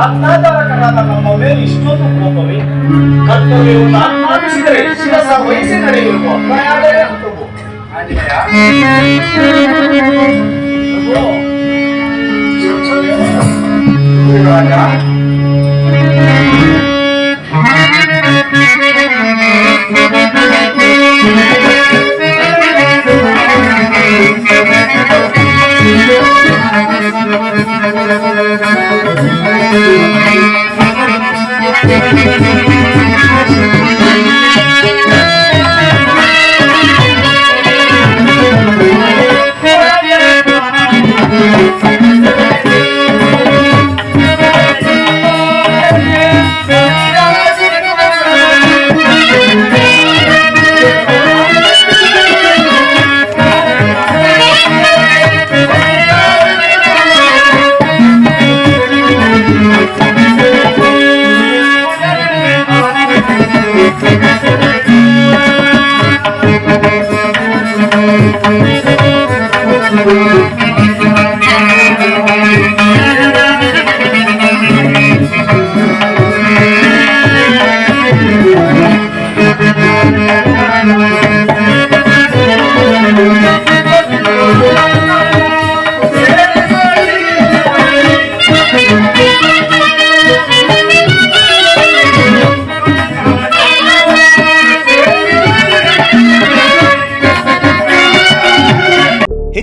ಅಜ್ಞಾತಕರಾದ ನಮ್ಮ ಮೇಲೆ ಇಷ್ಟೊಂದು ಕೋಪವೇ? ಕರ್ತವ್ಯವನ್ನು ಆಜ್ಞಾಪಿಸಿದರೆ ಶಿರಸ ವಹಿಸಿ ನಡೆಯುವ ಪ್ರಯಾಣವೇ ಅಂತವು Anjaneya. Thank you. Thank you.